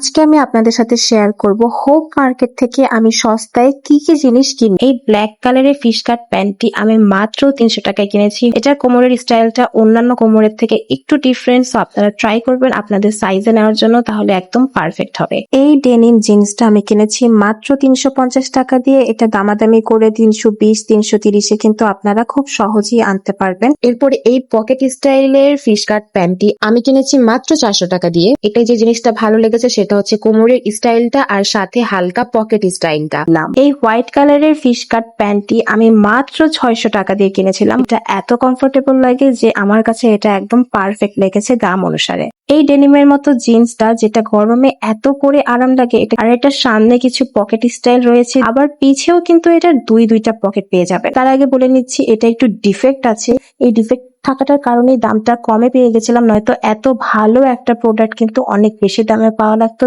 আজকে আমি আপনাদের সাথে শেয়ার করব হোপ মার্কেট থেকে আমি সস্তায় কি কি জিনিস কিনি। এই ব্ল্যাক কালারের ফিশ কাট প্যান্টটি আমি মাত্র তিনশো টাকায় কিনেছি। এটার কোমরের স্টাইলটা অন্যান্য কোমরের থেকে একটু ডিফারেন্ট সো আপনারা ট্রাই করবেন আপনাদের সাইজে নেওয়ার জন্য তাহলে একদম পারফেক্ট হবে। এই ডেনিম জিন্সটা আমি কিনেছি মাত্র তিনশো পঞ্চাশ টাকা দিয়ে। এটা দামাদামি করে তিনশো বিশ তিনশো তিরিশে কিন্তু আপনারা খুব সহজেই আনতে পারবেন। এরপরে এই পকেট স্টাইলের ফিশ কাট প্যান্টটি আমি কিনেছি মাত্র চারশো টাকা দিয়ে। এটা যে জিনিসটা ভালো লেগেছে সেটা হচ্ছে কোমরের স্টাইলটা আর সাথে হালকা পকেট স্টাইলটা। এই হোয়াইট কালারের ফিশ কাট প্যান্টটি আমি মাত্র ছয়শো টাকা দিয়ে কিনেছিলাম। এটা এত কমফোর্টেবল লাগে যে আমার কাছে এটা একদম পারফেক্ট লেগেছে দাম অনুসারে। এই ডেনিমের মতো জিন্সটা যেটা গরমে এত করে আরাম লাগে, এটা আর এটার সামনে কিছু পকেট স্টাইল রয়েছে। আবার পিছেও কিন্তু এটার দুই দুইটা পকেট পেয়ে যাবে তার আগে বলে নিচ্ছি, এটা একটু ডিফেক্ট আছে। এই ডিফেক্ট থাকাটার কারণে দামটা কমে পেয়ে গেছিলাম, নয়তো এত ভালো একটা প্রোডাক্ট কিন্তু অনেক বেশি দামে পাওয়া লাগতো।